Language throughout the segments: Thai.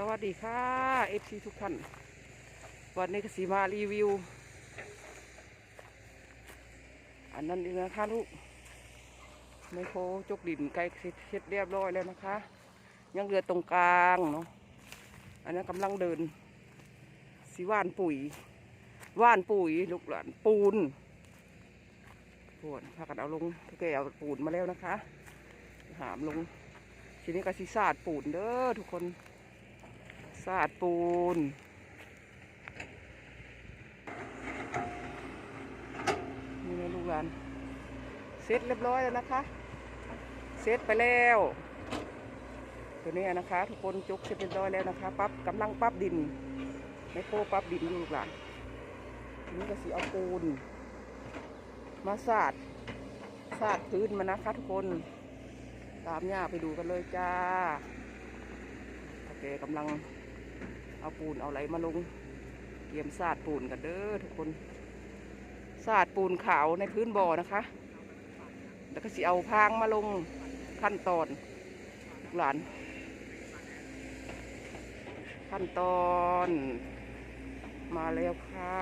สวัสดีค่ะเอฟซีทุกท่าน วันนี้ก็สีมารีวิว อันนั้นเองนะคะลูกไมโครจกดินไกลเสร็จเรียบร้อยแล้วนะคะ ยังเหลือตรงกลางเนาะอันนั้นกำลังเดินสีว่านปุ๋ย ว่านปุ๋ยลูกหลานปูนปวดพากันเอาลงทุกแกเอาปูนมาแล้วนะคะ หามลงทีนี้ก็สิสาดปูนเด้อทุกคน สะอาดปูน นี่นะลูกหลานเสร็จเรียบร้อยแล้วนะคะ เสร็จไปแล้ว ตัวนี้นะคะ ทุกคนจุกเสร็จเรียบร้อยแล้วนะคะ ปั๊บกำลังปั๊บดินไมโครปั๊บดินลูกหลานทีนี้ก็สีเอาปูน มาสาดสาดพื้นมานะคะทุกคน ตามย่าไปดูกันเลยจ้าโอเคกำลัง เอาปูนเอาอะไรมาลง เตรียมสาดปูนกันเด้อทุกคนสาดปูนขาวในพื้นบ่อนะคะ แล้วก็สิเอาพางมาลงขั้นตอนลูกหลาน ขั้นตอนมาแล้วค่ะ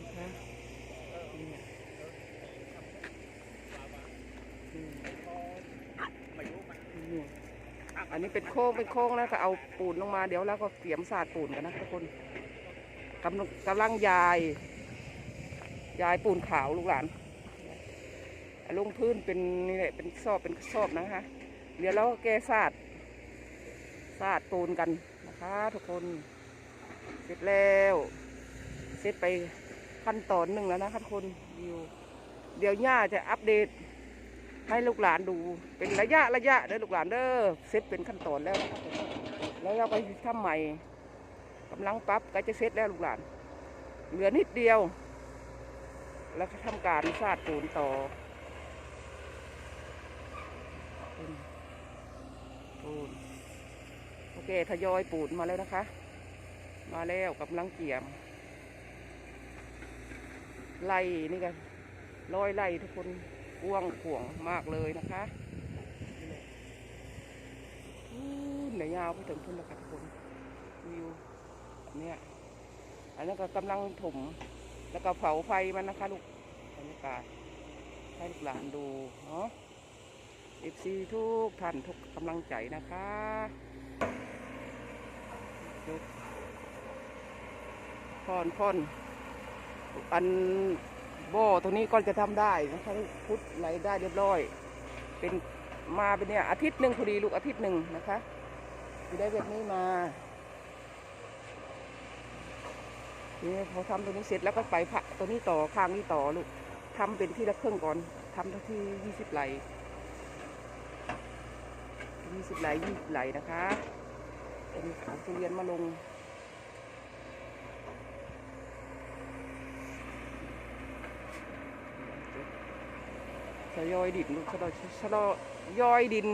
นะคะนี่ อันนี้เป็นโค้งเป็นโค้งแล้วก็เอาปูนลงมาเดี๋ยวแล้วก็เตรียมสาดปูนกันนะทุกคนกำลังกำลังยาย ยายปูนขาวลูกหลานลงพื้นเป็นนี่แหละเป็นซอบเป็นซอบนะคะ เดี๋ยวเราก็แก้สาดสาดปูนกันนะคะ ทุกคนเสร็จแล้วเสร็จไปขั้นตอนหนึ่งแล้วนะคะทุกคนวิวเดี๋ยวย่าจะอัปเดต ให้ลูกหลานดูเป็นระยะระยะเด้อลูกหลานเด้อเสร็จเป็นขั้นตอนแล้วแล้วเราก็ทำใหม่กำลังปรับก็จะเสร็จแล้วลูกหลาน เหลือนิดเดียว แล้วก็ทำการสาดปูนต่อปูนปูนโอเคทยอยปูนมาแล้วนะคะ มาแล้วกำลังเกี่ยมไล่นี่กันร้อยไล่ทุกคน กว้างขวางมากเลยนะคะอู้เหนือยาวไปถึงพุ่นแล้วค่ะทุกคนวิวเนี่ยอันนั้ก็กำลังถมแล้วก็เผาไฟมันนะคะลูกบรรยากาศให้ลูกหลานดูเนาะเอฟซีทุกท่านทุกกำลังใจนะคะพอนพอนอัน บ่อตรงนี้ก็จะทำได้นะคะพุทธไหลได้เรียบร้อย เป็นมาเป็นเนี่ยอาทิตย์หนึ่งพอดีลูกอาทิตย์หนึ่งนะคะจะได้แบบนี้มานี่พอทำตัวนี้เสร็จแล้วก็ไปผักตัวนี้ต่อข้างนี้ต่อลูกทำเป็นที่ละครึ่องก่อนทำที่ยี่สิบไหลยี่สิบไหลยี่สิบไหลนะคะเป็นเอาทุเรียนมาลง ชะยอยดินลูกชะลอชะลอย่อยดิน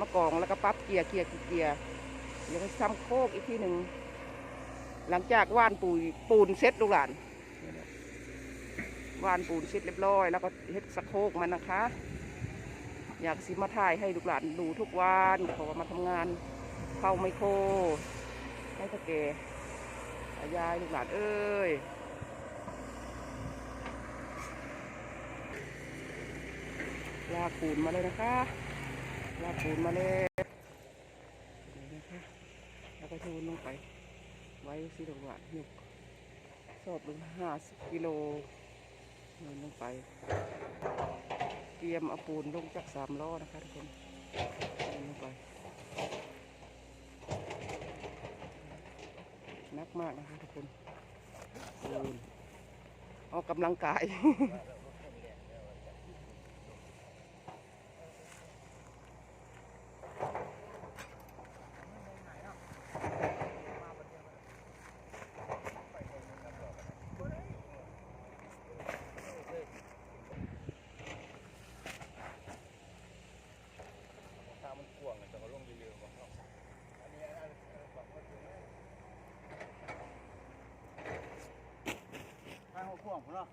มากองแล้วก็ปั๊บเกียร์เกียร์เกียร์เดี๋ยวก็ทำโคกอีกทีหนึ่งหลังจากว่านปูนปูนเซ็ตลูกหลานว่านปูนเซ็ตเรียบร้อย แล้วก็เฮ็ดสะโคกมันนะคะ อยากสิมาถ่ายให้ลูกหลานดูทุกวันเพราะว่ามาทำงานเข้าไมโครให้ตะเกยายลูกหลานเอ้ย ลากปูนมาเลยนะคะ ลากปูนมาเลยนะคะ แล้วก็ชูนลงไป ไว้สิดอกหวานหยกสอบลงห้าสิบกิโลเดินลงไป เตรียมเอาปูนลงจากสามล้อนะคะทุกคนเดินลงไปนักมากนะคะทุกคนปูนออกกำลังกาย ทางมันกว้างแต่ก็ลงเร็วๆกว่าเขาอันนี้อันนี้บอกว่าถึงทางเขากว้างพุ่นเนาะ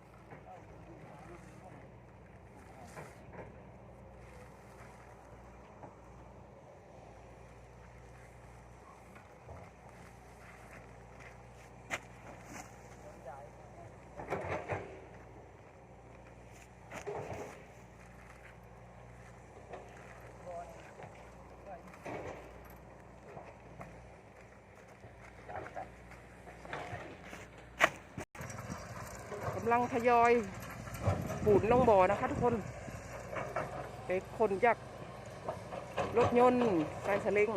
ำลังทยอยปูนลงบ่อนะคะทุกคนไปคนจากรถยนต์ใส่สลิง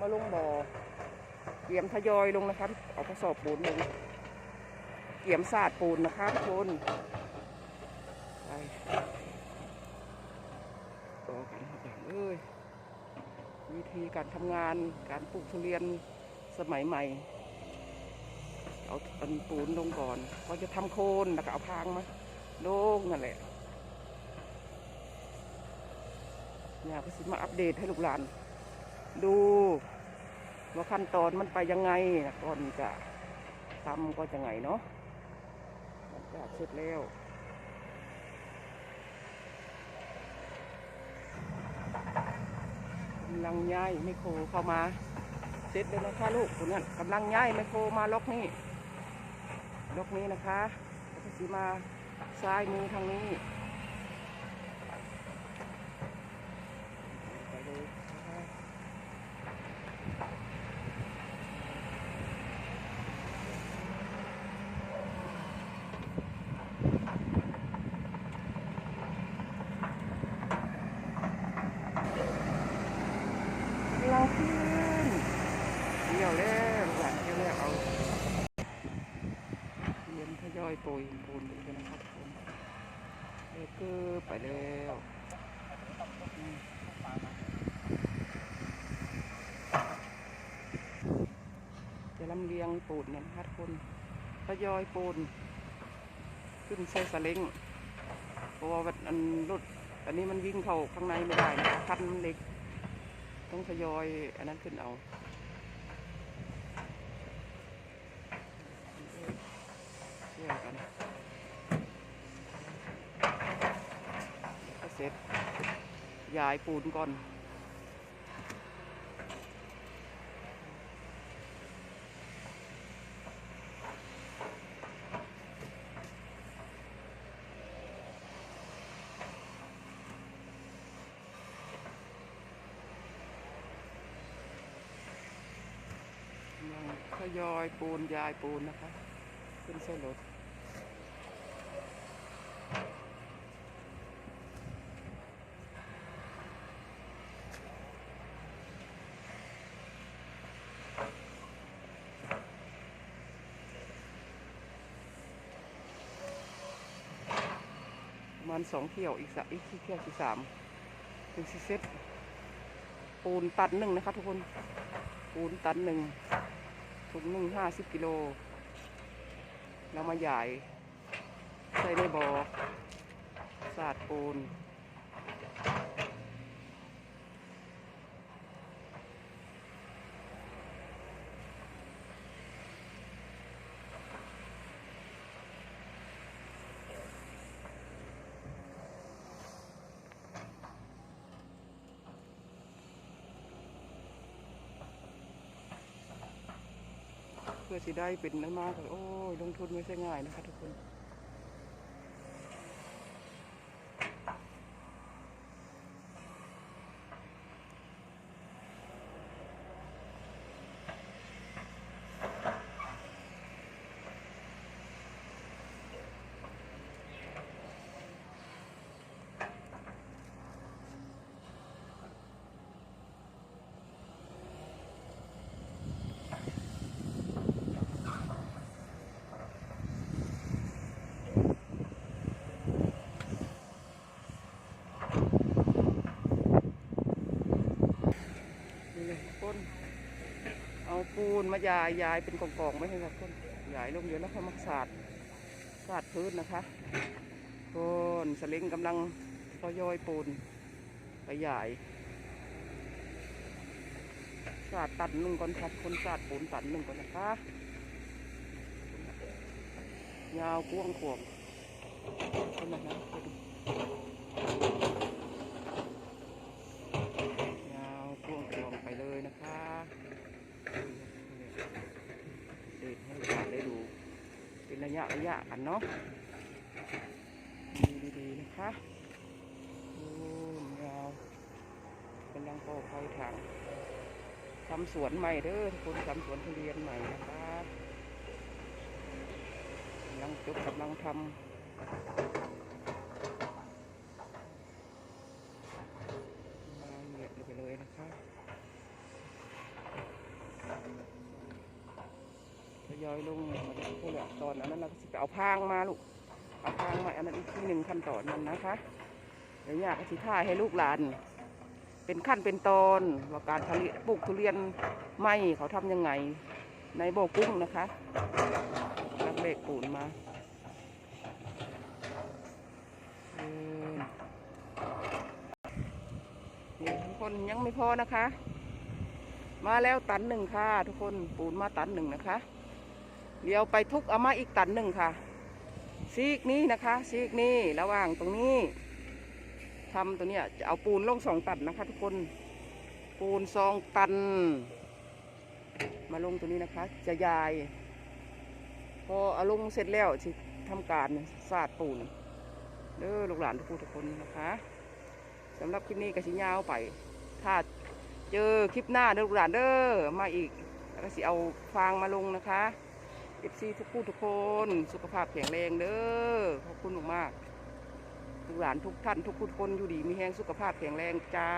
มาลงบ่อเตรียมทยอยลงนะคะเอากระสอบปูนลงเตรียมสาดปูนนะคะทุกคนไปต่อกันอย่างเอ้ยวิธีการทำงานการปลูกทุเรียนสมัยใหม่ เอาอันปูนลงก่อนก็จะทำโคนแล้วก็เอาพางมาลงนั่นแหละเนี่ยก็สิมาอัปเดตให้ลูกหลาน ดูว่าขั้นตอนมันไปยังไงก่อนจะทำก็จะไงเนาะหลังจากเสร็จแล้วกำลังย้ายไมโครเข้ามา เสร็จเลยนะคะลูกคนนั้นกำลังย้ายไมโครมาล็อกนี่ ล็อกนี้นะคะแล้วก็สีมาซ้ายมือทางนี้ไปเลยนะคะเราขึ้นเดี่ยวแล้วหลังเดี่ยวแล้วเอา เรียนทยอยโปรยปูนไปกันนะครับผมเลเกอร์ไปแล้วอืมจะลำ เลียงปูนเนี่ยนะครับคนทยอยปูน ขึ้นใส่สลิงเพราะว่าอันรถอันนี้มันวิ่งเข้าข้างในไม่ได้นะคันมันเล็ก ต้องทยอยอันนั้นขึ้นเอาช่วยกันก็เสร็จยายปูนก่อน ยังทยอยปูนยายปูนนะคะ ขึ้นเส้นรถประมาณสองเที่ยวอีกสะอีกที่เที่ยวที่สามถึงสิเซ็ตปูนตันหนึ่งนะคะทุกคน ปูนตันหนึ่ง ถุงหนึ่งห้าสิบกิโลแล้วมาใหญ่ใส่ในบ่อสาดปูน เพื่อสิได้เป็นนั้นมากโอ้ยลงทุนไม่ใช่ง่ายนะคะทุกคนเลยคน เอาปูนมายายยายเป็นกองๆไม่ให้ครับคนยายลงเดี๋ยวแล้วค่อยมาสาดสาดพื้นนะคะคนสลิงกำลังทยอยปูนไปยายสาดตันหนึ่งก่อนครับคนสาดปูนตันหนึ่งก่อนนะคะ ยาวกว้างขวบคนละนะยาวกว้างขวบไปเลยนะคะเด็ดให้ลูกหลานได้ดู เป็นระ ยะระยะกันเนาะดูดีๆนะคะโอ้ยาวกำลังโตไฟทางทำสวนใหม่เด้อทุกคนทำสวนทุเรียนใหม่นะคะกำลังำลังจบกำลังทำมาเหยียดไปเลยนะคะทยอยลง พวกเนี่ยตอนนั้นเราก็จะเอาพางมาลูกเอาพางมาอันนั้นอีกที่หนึ่งขั้นตอนนั้นนะคะ เดี๋ยวอยากสิท่ายให้ลูกหลาน เป็นขั้นเป็นตอนว่าการผลิตปลูกทุเรียนไหมเขาทำยังไง ในโบกุ้งนะคะรักเบกปูนมาเดินนี่ทุกคนยังไม่พอนะคะ มาแล้วตันหนึ่งค่ะ ทุกคนปูนมาตันหนึ่งนะคะ เดี๋ยวไปทุกเอามาอีกตันหนึ่งค่ะ ซีกนี้นะคะ ซีกนี้ระหว่างตรงนี้ทำตัวเนี้ยจะเอาปูนลงสองตันนะคะ ทุกคน ปูนสองตัน มาลงตัวนี้นะคะ จะยาย พอเอาลงเสร็จแล้วที่ทำการสาดปูนเด้อลูกหลานทุกผู้ทุกคนนะคะสำหรับคลิปนี้ก็ชิยาวไป ถ้าเจอคลิปหน้าเด้อลูกหลานเด้อมาอีกแล้วก็สิเอาฟางมาลงนะคะ อฟซีทุกผู้ทุกคนสุขภาพแข็งแรงเด้อขอบคุณมากๆลูกหลานทุกท่านทุกผู้ทุกคนอยู่ดีมีแห้งสุขภาพแข็งแรงจ้า